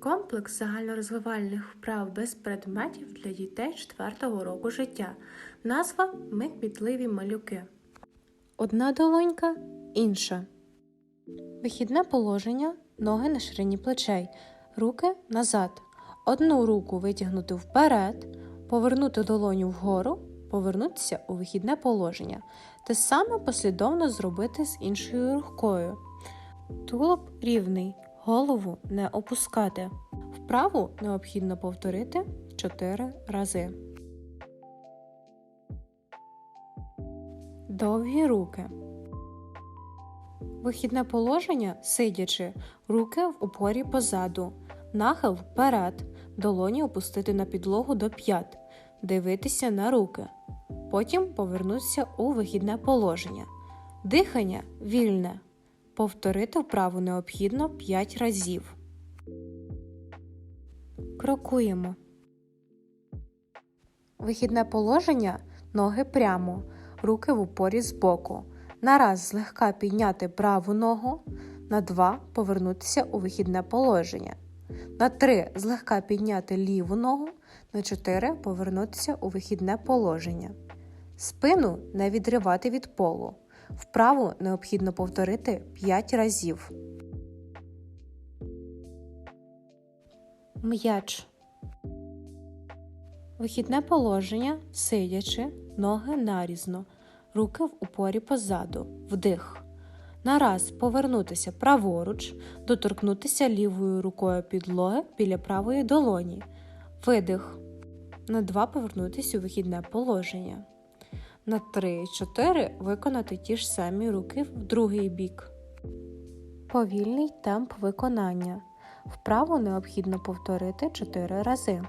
Комплекс загальнорозвивальних вправ без предметів для дітей 4 року життя. Назва Ми кмітливі малюки. Одна долонька, інша. Вихідне положення, ноги на ширині плечей, руки назад. Одну руку витягнути вперед, повернути долоню вгору, повернутися у вихідне положення. Те саме послідовно зробити з іншою рукою. Тулуб рівний, голову не опускати. Вправу необхідно повторити 4 рази. Довгі руки. Вихідне положення сидячи, руки в упорі позаду, нахил вперед, долоні опустити на підлогу до п'ят, дивитися на руки. Потім повернутися у вихідне положення. Дихання вільне. Повторити вправу необхідно 5 разів. Крокуємо. Вихідне положення ноги прямо, руки в упорі збоку. На раз злегка підняти праву ногу, на два повернутися у вихідне положення. На три злегка підняти ліву ногу, на чотири повернутися у вихідне положення. Спину не відривати від полу. Вправу необхідно повторити 5 разів. М'яч. Вихідне положення, сидячи, ноги нарізно, руки в упорі позаду, вдих. На раз повернутися праворуч, доторкнутися лівою рукою підлоги біля правої долоні. Видих. На два повернутися у вихідне положення. На 3-4 виконати ті ж самі руки в другий бік. Повільний темп виконання. Вправу необхідно повторити 4 рази.